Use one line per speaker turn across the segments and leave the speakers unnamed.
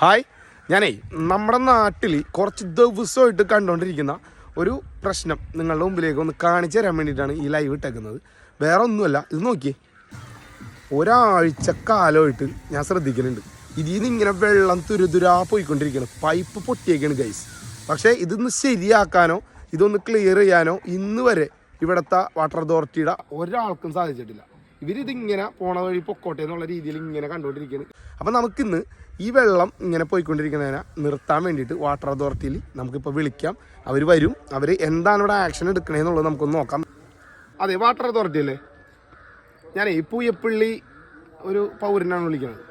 Hi. ഞാനേ നമ്മുടെ നാട്ടിൽ കുറച്ച് ദിവസമായിട്ട് കണ്ടുകൊണ്ടിരിക്കുന്ന ഒരു പ്രശ്നം നിങ്ങളുടെ മുമ്പിലേക്ക് ഒന്ന് കാണിച്ചു തരാൻ വേണ്ടിയിട്ടാണ് ഈ ലൈവ് ഇട്ടേക്കുന്നത്. വേറെ ഒന്നുമല്ല ഇത് നോക്കിയേ. ഒരാഴ്ച കാലമായിട്ട് ഞാൻ ശ്രദ്ധിക്കുന്നുണ്ട്. ഇതിൽ നിന്ന് ഇങ്ങനെ വെള്ളം തുരുതുരാ പോയിക്കൊണ്ടിരിക്കുകയാണ്. പൈപ്പ് പൊട്ടിയേക്കാണ് ഗൈസ് പക്ഷേ ഇതൊന്ന് ശരിയാക്കാനോ ഇതൊന്ന് ക്ലിയർ ചെയ്യാനോ ഇന്ന് വരെ ഇവിടുത്തെ വാട്ടർ അതോറിറ്റിയുടെ ഒരാൾക്കും സാധിച്ചിട്ടില്ല. ഇവരിതിങ്ങനെ പോണ വഴി പൊക്കോട്ടെ എന്നുള്ള രീതിയിൽ ഇങ്ങനെ കണ്ടുകൊണ്ടിരിക്കുകയാണ് അപ്പം നമുക്കിന്ന് ഈ വെള്ളം ഇങ്ങനെ പോയിക്കൊണ്ടിരിക്കുന്നതിനെ നിർത്താൻ വേണ്ടിയിട്ട് വാട്ടർ അതോറിറ്റിയിൽ നമുക്കിപ്പോൾ വിളിക്കാം. അവർ വരും. അവർ എന്താണ് ഇവിടെ ആക്ഷൻ എടുക്കണേന്നുള്ളത് നമുക്കൊന്ന് നോക്കാം. അതെ വാട്ടർ അതോറിറ്റി അല്ലേ? ഞാനേ പൂയപ്പള്ളി ഒരു പൗരനാണ് വിളിക്കുന്നത്.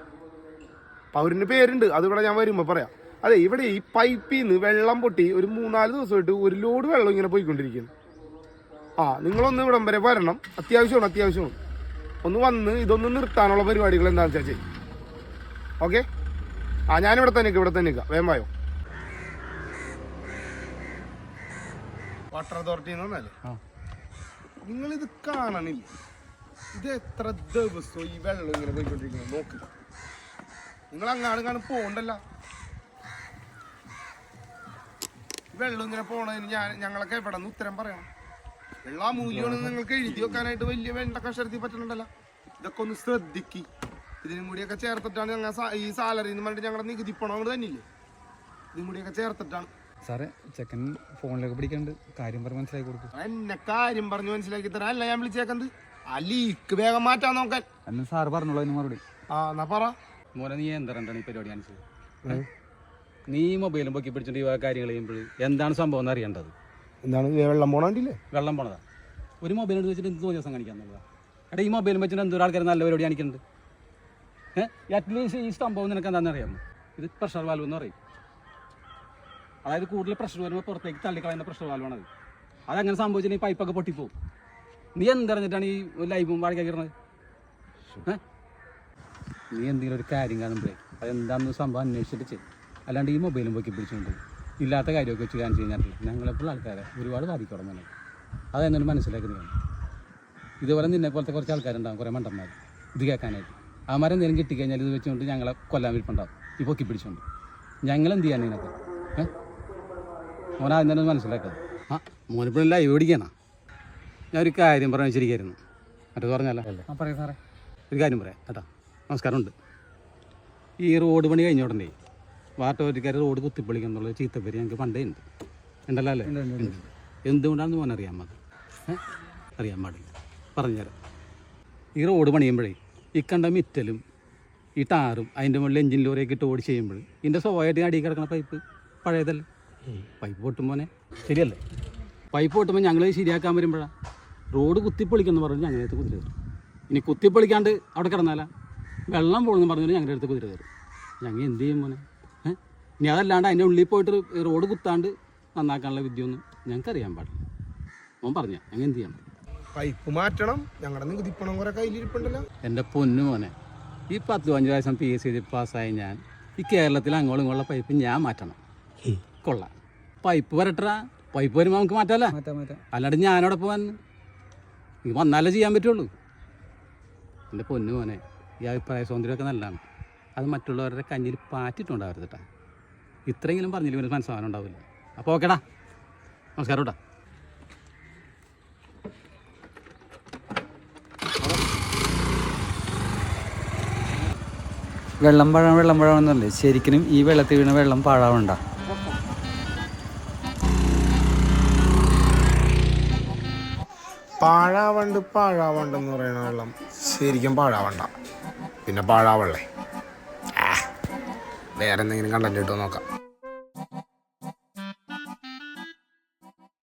പൗരന്റെ പേരുണ്ട്. അതിവിടെ ഞാൻ വരുമ്പോൾ പറയാം. അതെ ഇവിടെ ഈ പൈപ്പിൽ നിന്ന് വെള്ളം പൊട്ടി ഒരു മൂന്നാൽ ദിവസമായിട്ട് ഒരു ലോഡ് വെള്ളം ഇങ്ങനെ പോയിക്കൊണ്ടിരിക്കുന്നു. ആ നിങ്ങളൊന്ന് ഇവിടം വരെ വരണം. അത്യാവശ്യമാണ് അത്യാവശ്യമാണ്. ഒന്ന് വന്ന് ഇതൊന്ന് നിർത്താനുള്ള പരിപാടികൾ എന്താണെന്ന് വെച്ചാൽ ചെയ്യും. ഓക്കെ ആ ഞാനിവിടെ തന്നെ നിൽക്കാം ഇവിടെ തന്നെ നിൽക്കാം വായോ. വാട്ടർ അതോറിറ്റി നിങ്ങൾ നിങ്ങളിത് കാണണില്ല. ഇത് എത്ര ദിവസം ഈ വെള്ളം ഇങ്ങനെ പോയിക്കൊണ്ടിരിക്കുന്നത്? നോക്ക്. നിങ്ങൾ അങ്ങാട് കാണും പോകണ്ടല്ല വെള്ളം ഇങ്ങനെ പോണതിന് ഞാൻ ഞങ്ങളൊക്കെ എവിടെ നിന്ന് ഉത്തരം പറയണം. വെള്ളം മൂല്യമാണ് നിങ്ങൾക്ക് എഴുതി വെക്കാനായിട്ട് വലിയ വേണ്ട കഷരത്തിൽ പറ്റുന്നുണ്ടല്ലോ ഇതൊക്കെ ഒന്ന് ശ്രദ്ധിക്ക്. ഇതിനും കൂടിയൊക്കെ ചേർത്തിട്ടാണ് ഞങ്ങൾ ഈ സാലറി എന്ന് പറഞ്ഞിട്ട് ഞങ്ങളുടെ നികുതി പണം അങ്ങോട്ട് തന്നെയില്ലേ ഇതും കൂടിയൊക്കെ ചേർത്തിട്ടാണ്.
സാറേ ചെക്കൻ ഫോണിലൊക്കെ പിടിക്കണ്ട് കാര്യം പറഞ്ഞ് മനസ്സിലാക്കി കൊടുക്കും.
എന്നെ കാര്യം പറഞ്ഞു മനസ്സിലാക്കി തരാം. അല്ല ഞാൻ വിളിച്ചേക്കുന്നത് ആ ലീക്ക് വേഗം മാറ്റാൻ നോക്കാൻ.
അന്ന് സാറ് പറഞ്ഞോളൂ അതിന് മറുപടി.
ആ എന്നാ പറ.
മോനെ നീ എന്തരണ്ടാണ് ഈ പരിപാടി കാണിച്ചത്? നീ മൊബൈലും പൊക്കി പിടിച്ചിട്ട് ഈ കാര്യങ്ങൾ ചെയ്യുമ്പോൾ എന്താണ് സംഭവം എന്ന് അറിയേണ്ടത്?
എന്താണ്? വെള്ളം പോണണ്ടില്ലേ
വെള്ളം പോണതാ. ഒരു മൊബൈൽ എടുത്ത് വെച്ചിട്ട് എന്ത് ദിവസം കാണിക്കാന്നുള്ളതാ എടാ ഈ മൊബൈലും വെച്ചിട്ട് എന്തോ ആൾക്കാർ നല്ല പരിപാടി കാണിക്കുന്നുണ്ട്. ഏഹ് അറ്റ്ലീസ്റ്റ് ഈ സംഭവം നിനക്ക് എന്താണെന്ന് അറിയാമോ? ഇത് പ്രഷർ വാൽവ് എന്ന് പറയും. അതായത് കൂടുതൽ പ്രഷർ വരുമ്പോൾ പുറത്തേക്ക് തള്ളിക്കളയുന്ന പ്രഷർ വാൽവാണത് അതങ്ങനെ ഈ പൈപ്പൊക്കെ പൊട്ടിപ്പോവും. നീ എന്തറിഞ്ഞിട്ടാണ് ഈ ലൈവും വാടകയ്ക്കിടുന്നത് ഏഹ് നീ എന്തെങ്കിലും ഒരു കാര്യം കാണുമ്പോഴേ അതെന്താണെന്ന് സംഭവം അന്വേഷിച്ചിട്ട് ചെയ്യും അല്ലാണ്ട് ഈ മൊബൈലും പൊക്കി പിടിച്ചുകൊണ്ട് ഇല്ലാത്ത കാര്യമൊക്കെ വെച്ച് കാണിച്ച് കഴിഞ്ഞാൽ ഞങ്ങളെപ്പോഴും ആൾക്കാരെ ഒരുപാട് ബാധിക്കണം തന്നെ അതെന്നോട് മനസ്സിലാക്കി മനസ്സിലാക്കുന്നതാണ് ഇതുപോലെ നിന്നെ പോലത്തെ കുറച്ച് ആൾക്കാരുണ്ടാകും കുറേ മണ്ടന്മാർ ഇത് കേൾക്കാനായിട്ട്. ആ മരം എന്തെങ്കിലും കിട്ടിക്കഴിഞ്ഞാൽ ഇത് വെച്ചുകൊണ്ട് ഞങ്ങളെ കൊല്ലാൻ വിൽപ്പുണ്ടാവും. ഈ പൊക്കി പിടിച്ചുകൊണ്ട്. ഞങ്ങൾ എന്ത് ചെയ്യാൻ നിനക്ക്? ഏഹ് മോൻ ആദ്യം തന്നെ ഒന്ന് മനസ്സിലാക്കുക ആ മോനിപ്പോഴും ലൈവ് പിടിക്കണം? ഞാൻ ഒരു കാര്യം പറഞ്ഞു വെച്ചിരിക്കുന്നു മറ്റേത് പറഞ്ഞല്ല ആ പറയാം സാറേ. ഒരു കാര്യം പറയാം. കേട്ടോ. നമസ്കാരമുണ്ട്. ഈ റോഡ് പണി കഴിഞ്ഞ ഉടനെ വാട്ടോരിക്കാർ റോഡ് കുത്തിപ്പൊളിക്കുക എന്നുള്ള ചീത്തപ്പേര് ഞങ്ങൾക്ക് പണ്ടേ ഉണ്ട് ഉണ്ടല്ലോ അല്ലേ എന്തുകൊണ്ടാണെന്ന് പോകാൻ അറിയാൻ മതി? അറിയാൻ പാടില്ല. പറഞ്ഞുതരാം. ഈ റോഡ് പണിയുമ്പോഴേ ഈ കണ്ട മിറ്റലും ഈ ടാറും അതിന്റെ മുകളിൽ എഞ്ചിൻ ലോറിയൊക്കെ ഇട്ട് ഓടി ചെയ്യുമ്പോൾ ഇതിന്റെ സ്വാഭാവികമായിട്ട് അടിയിൽ കിടക്കുന്ന പൈപ്പ് പഴയതല്ലേ? പൈപ്പ് പൊട്ടുമ്പോനെ ശരിയല്ലേ? പൈപ്പ് പൊട്ടുമ്പോൾ ഞങ്ങൾ ശരിയാക്കാൻ വരുമ്പോഴാണ് റോഡ് കുത്തിപ്പൊളിക്കെന്ന് പറഞ്ഞ് ഞങ്ങളുടെ അടുത്ത് കുതിര കയറും ഇനി കുത്തിപ്പൊളിക്കാണ്ട് അവിടെ കിടന്നാലാ വെള്ളം പോകണമെന്ന് പറഞ്ഞാൽ ഞങ്ങളുടെ അടുത്ത് കുതിര കയറും ഞങ്ങൾ എന്ത് ചെയ്യും മോനെ? ഇനി അതല്ലാണ്ട് അതിന്റെ ഉള്ളിൽ പോയിട്ട് റോഡ് കുത്താണ്ട് നന്നാക്കാനുള്ള വിദ്യയൊന്നും ഞങ്ങൾക്ക് അറിയാൻ പാടില്ല. ഓൻ പറഞ്ഞ ഞങ്ങൾ എന്ത് ചെയ്യാൻ പറ്റും?
പൈപ്പ് മാറ്റണം ഞങ്ങളുടെ കുതിപ്പണം കുറെ കയ്യിലിരിപ്പുണ്ടല്ലോ.
എന്റെ പൊന്നു മോനെ ഈ പത്ത് പതിനഞ്ച് വയസ്സം പി എസ് സി പാസ്സായി ഞാൻ ഈ കേരളത്തിൽ അങ്ങോളം ഇങ്ങോട്ടുള്ള പൈപ്പ് ഞാൻ മാറ്റണം. കൊള്ളാം. പൈപ്പ് വരട്ടാ പൈപ്പ് വരുമ്പോൾ നമുക്ക് മാറ്റാമല്ലോ അല്ലാണ്ട് ഞാനവിടെ പോവാൻ ഇത് വന്നാലേ ചെയ്യാൻ പറ്റുള്ളൂ. എന്റെ പൊന്നു മോനെ ഈ അഭിപ്രായ സ്വാതന്ത്ര്യമൊക്കെ നല്ലതാണ്. അത് മറ്റുള്ളവരുടെ കഞ്ഞിൽ പാറ്റിട്ടുണ്ടാവരുത് കേട്ടാ ഇത്രയെങ്കിലും പറഞ്ഞില്ല ഇവന് മനസ്സിലാവാൻ ഉണ്ടാവില്ല? അപ്പോൾ ഓക്കേടാ. നമസ്കാരം കേട്ടാ
വെള്ളം പഴം വെള്ളം പഴമെന്നല്ലേ ശരിക്കും ഈ വെള്ളത്തിൽ വീണ വെള്ളം പാഴാവണ്ട.
പാഴാവണ്ട് പാഴാവണ്ട് എന്ന് പറയുന്ന വെള്ളം ശരിക്കും പാഴാവണ്ട. പിന്നെ പാഴാവള്ളേ. വേറെ എന്തെങ്കിലും കണ്ടന്റ് കിട്ടുമോ നോക്കാം.